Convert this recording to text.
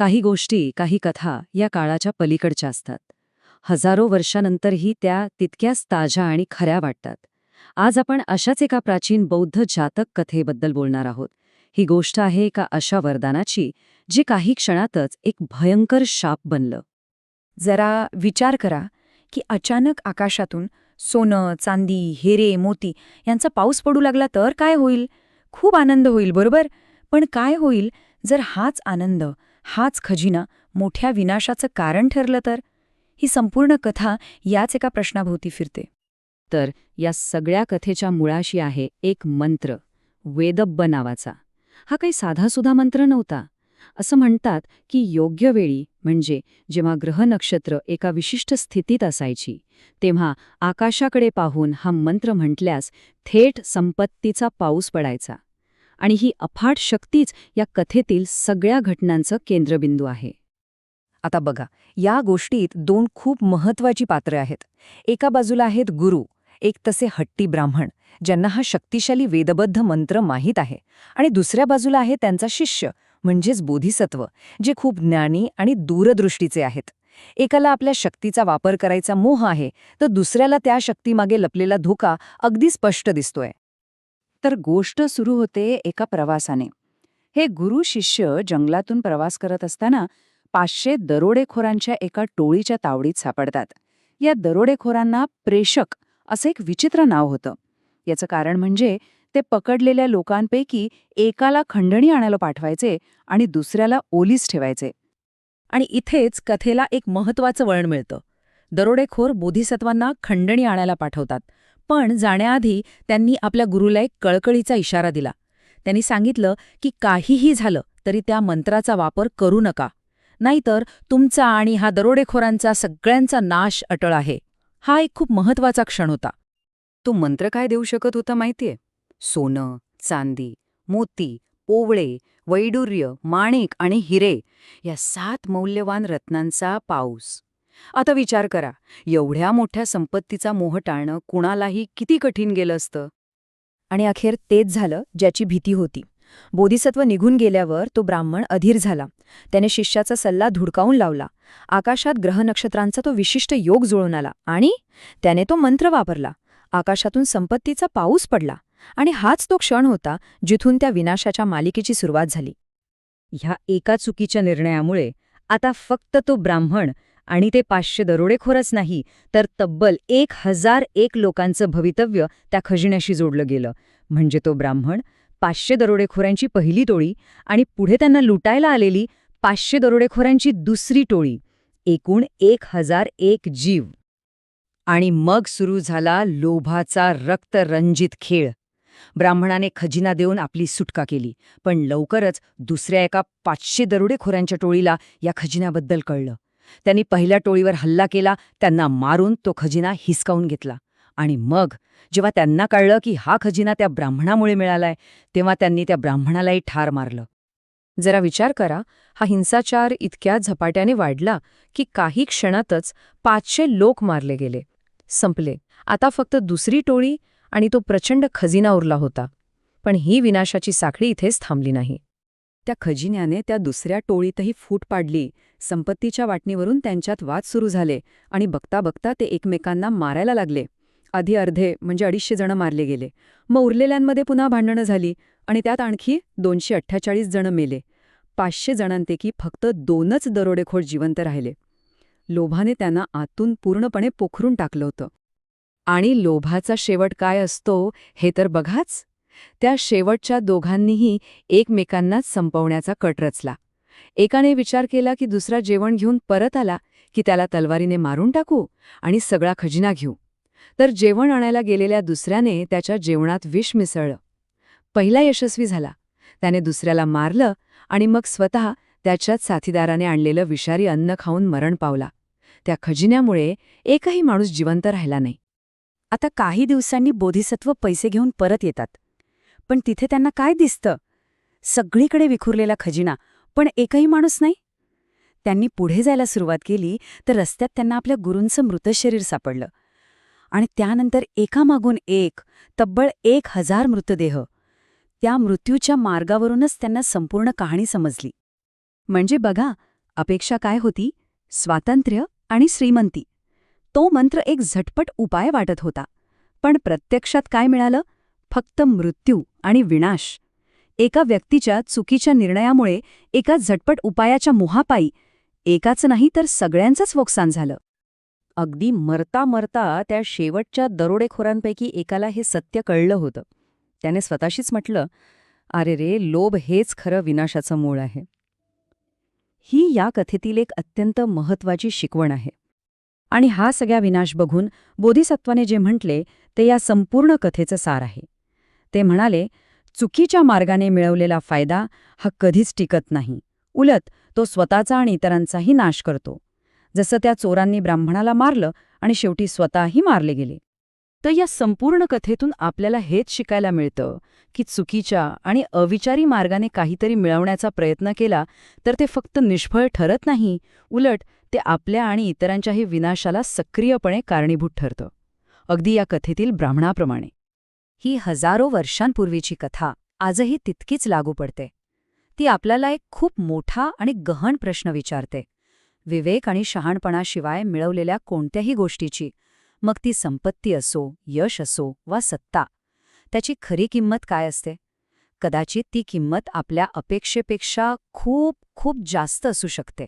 काही गोष्टी काही कथा या काळाच्या पलीकडच्या असतात. हजारो वर्षानंतरही त्या तितक्याच ताज्या आणि खऱ्या वाटतात. आज आपण अशाच एका प्राचीन बौद्ध जातक कथेबद्दल बोलणार आहोत. ही गोष्ट आहे एका अशा वरदानाची जे काही क्षणातच एक भयंकर शाप बनलं. जरा विचार करा की अचानक आकाशातून सोनं चांदी हेरे मोती यांचा पाऊस पडू लागला तर काय होईल? खूप आनंद होईल बरोबर? पण काय होईल जर हाच आनंद हाच खजिना मोठ्या विनाशाचं कारण ठरलं तर? ही संपूर्ण कथा याच एका प्रश्नाभोवती फिरते. तर या सगळ्या कथेच्या मुळाशी आहे एक मंत्र वेदब्ब नावाचा. हा काही साधासुधा मंत्र नव्हता. असं म्हणतात की योग्य वेळी म्हणजे जेव्हा ग्रहनक्षत्र एका विशिष्ट स्थितीत असायची तेव्हा आकाशाकडे पाहून हा मंत्र म्हटल्यास थेट संपत्तीचा पाऊस पडायचा. आणि ही अफाट शक्तीच या कथेतील सगळ्या घटनांचं केंद्रबिंदू आहे. आता बघा या गोष्टीत दोन खूप महत्वाची पात्रं आहेत. एका बाजूला आहेत गुरु एक तसे हट्टी ब्राह्मण ज्यांना हा शक्तिशाली वेदबद्ध मंत्र माहीत आहे. आणि दुसऱ्या बाजूला आहे त्यांचा शिष्य म्हणजेच बोधिसत्व जे खूप ज्ञानी आणि दूरदृष्टीचे आहेत. एकाला आपल्या शक्तीचा वापर करायचा मोह आहे तर दुसऱ्याला त्या शक्तीमागे लपलेला धोका अगदी स्पष्ट दिसतोय. तर गोष्ट सुरू होते एका प्रवासाने. हे गुरु शिष्य जंगलातून प्रवास करत असताना पाचशे दरोडेखोरांच्या एका टोळीच्या तावडीत सापडतात. या दरोडेखोरांना प्रेषक असं एक विचित्र नाव होतं. याचं कारण म्हणजे ते पकडलेल्या लोकांपैकी एकाला खंडणी आणायला पाठवायचे आणि दुसऱ्याला ओलीस ठेवायचे. आणि इथेच कथेला एक महत्वाचं वळण मिळतं. दरोडेखोर बोधिसत्वांना खंडणी आणायला पाठवतात. पण जाण्याआधी त्यांनी आपल्या गुरुला एक कळकळीचा इशारा दिला. त्यांनी सांगितलं की काहीही झालं तरी त्या मंत्राचा वापर करू नका. नाहीतर तुमचा आणि हा दरोडेखोरांचा सगळ्यांचा नाश अटळ आहे. हा एक खूप महत्त्वाचा क्षण होता. तो मंत्र काय देऊ शकत होता माहितीये? सोनं चांदी मोती पोवळे वैडूर्य माणिक आणि हिरे या सात मौल्यवान रत्नांचा पाऊस. आता विचार करा एवढ्या मोठ्या संपत्तीचा मोह टाळणं कुणालाही किती कठीण गेलं असतं? आणि अखेर तेच झालं ज्याची भीती होती. बोधिसत्व निघून गेल्यावर तो ब्राह्मण अधीर झाला. त्याने शिष्याचा सल्ला धुडकावून लावला. आकाशात ग्रहनक्षत्रांचा तो विशिष्ट योग जुळून आला आणि त्याने तो मंत्र वापरला. आकाशातून संपत्तीचा पाऊस पडला आणि हाच तो क्षण होता जिथून त्या विनाशाच्या मालिकेची सुरुवात झाली. ह्या एका चुकीच्या निर्णयामुळे आता फक्त तो ब्राह्मण आणि ते पाचशे दरोडेखोरच नाही तर तब्बल एक हजार एक लोकांचं भवितव्य त्या खजिन्याशी जोडलं गेलं. म्हणजे तो ब्राह्मण पाचशे दरोडेखोरांची पहिली टोळी आणि पुढे त्यांना लुटायला आलेली पाचशे दरोडेखोरांची दुसरी टोळी एकूण एक हजार एक जीव. आणि मग सुरू झाला लोभाचा रक्तरंजित खेळ. ब्राह्मणाने खजिना देऊन आपली सुटका केली पण लवकरच दुसऱ्या एका पाचशे दरोडेखोरांच्या टोळीला या खजिन्याबद्दल कळलं. त्यांनी पहिल्या टोळीवर हल्ला केला त्यांना मारून तो खजिना हिसकावून घेतला. आणि मग जेव्हा त्यांना कळलं की हा खजिना त्या ब्राह्मणामुळे मिळालाय तेव्हा त्यांनी त्या ब्राह्मणालाही ठार मारलं. जरा विचार करा हा हिंसाचार इतक्या झपाट्याने वाढला की काही क्षणातच पाचशे लोक मारले गेले. संपले. आता फक्त दुसरी टोळी आणि तो प्रचंड खजिना उरला होता. पण ही विनाशाची साखळी इथेच थांबली नाही. त्या खजिन्याने त्या दुसऱ्या टोळीतही फूट पाडली. संपत्तीच्या वाटणीवरून त्यांच्यात वाद सुरू झाले आणि बघता बघता ते एकमेकांना मारायला लागले. आधी अर्धे म्हणजे अडीचशे जण मारले गेले. मग उरलेल्यांमध्ये पुन्हा भांडणं झाली आणि त्यात आणखी दोनशे अठ्ठेचाळीस जण मेले. पाचशे जणांपैकी फक्त दोनच दरोडेखोर जिवंत राहिले. लोभाने त्यांना आतून पूर्णपणे पोखरून टाकलं होतं. आणि लोभाचा शेवट काय असतो हे तर बघाच. त्या शेवटच्या दोघांनीही एकमेकांनाच संपवण्याचा कट रचला. एकाने विचार केला की दुसरा जेवण घेऊन परत आला की त्याला तलवारीने मारून टाकू आणि सगळा खजिना घेऊ. तर जेवण आणायला गेलेल्या दुसऱ्याने त्याच्या जेवणात विष मिसळलं. पहिला यशस्वी झाला. त्याने दुसऱ्याला मारलं आणि मग स्वतः त्याच्याच साथीदाराने आणलेलं विषारी अन्न खाऊन मरण पावला. त्या खजिन्यामुळे एकही माणूस जिवंत राहिला नाही. आता काही दिवसांनी बोधिसत्व पैसे घेऊन परत येतात. पण तिथे त्यांना काय दिसतं? सगळीकडे विखुरलेला खजिना पण एकही माणूस नाही. त्यांनी पुढे जायला सुरुवात केली तर रस्त्यात त्यांना आपल्या गुरूंचं मृतशरीर सापडलं. आणि त्यानंतर एकामागून एक तब्बळ एक हजार मृतदेह. त्या मृत्यूच्या मार्गावरूनच त्यांना संपूर्ण कहाणी समजली. म्हणजे बघा अपेक्षा काय होती? स्वातंत्र्य आणि श्रीमंती. तो मंत्र एक झटपट उपाय वाटत होता. पण प्रत्यक्षात काय मिळालं? फक्त मृत्यू आणि विनाश. एका व्यक्तीच्या चुकीच्या निर्णयामुळे एका झटपट उपायाच्या मोहापायी एकाच नाही तर सगळ्यांचंच नुकसान झालं. अगदी मरता मरता त्या शेवटच्या दरोडेखोरांपैकी एकाला हे सत्य कळलं होतं. त्याने स्वतःशीच म्हटलं अरे रे लोभ हेच खरं विनाशाचं मूळ आहे. ही या कथेतील एक अत्यंत महत्वाची शिकवण आहे. आणि हा सगळ्या विनाश बघून बोधिसत्वाने जे म्हटले ते या संपूर्ण कथेचं सार आहे. ते म्हणाले चुकीच्या मार्गाने मिळवलेला फायदा हा कधीच टिकत नाही. उलट तो स्वतःचा आणि इतरांचाही नाश करतो. जसं त्या चोरांनी ब्राह्मणाला मारलं आणि शेवटी स्वतःही मारले गेले. तर या संपूर्ण कथेतून आपल्याला हेच शिकायला मिळतं की चुकीच्या आणि अविचारी मार्गाने काहीतरी मिळवण्याचा प्रयत्न केला तर ते फक्त निष्फळ ठरत नाही उलट ते आपल्या आणि इतरांच्याही विनाशाला सक्रियपणे कारणीभूत ठरतं. अगदी या कथेतील ब्राह्मणाप्रमाणे. ही हजारो वर्षांपूर्वीची कथा. आजही तितकीच लागू पडते. ती आपल्याला एक खूप मोठा आणि गहन प्रश्न विचारते. विवेक आणि शहाणपणाशिवाय मिळवलेल्या कोणत्याही गोष्टीची मग ती संपत्ती असो यश असो वा सत्ता त्याची खरी किंमत काय असते? कदाचित ती किंमत आपल्या अपेक्षेपेक्षा खूप खूप जास्त असू शकते.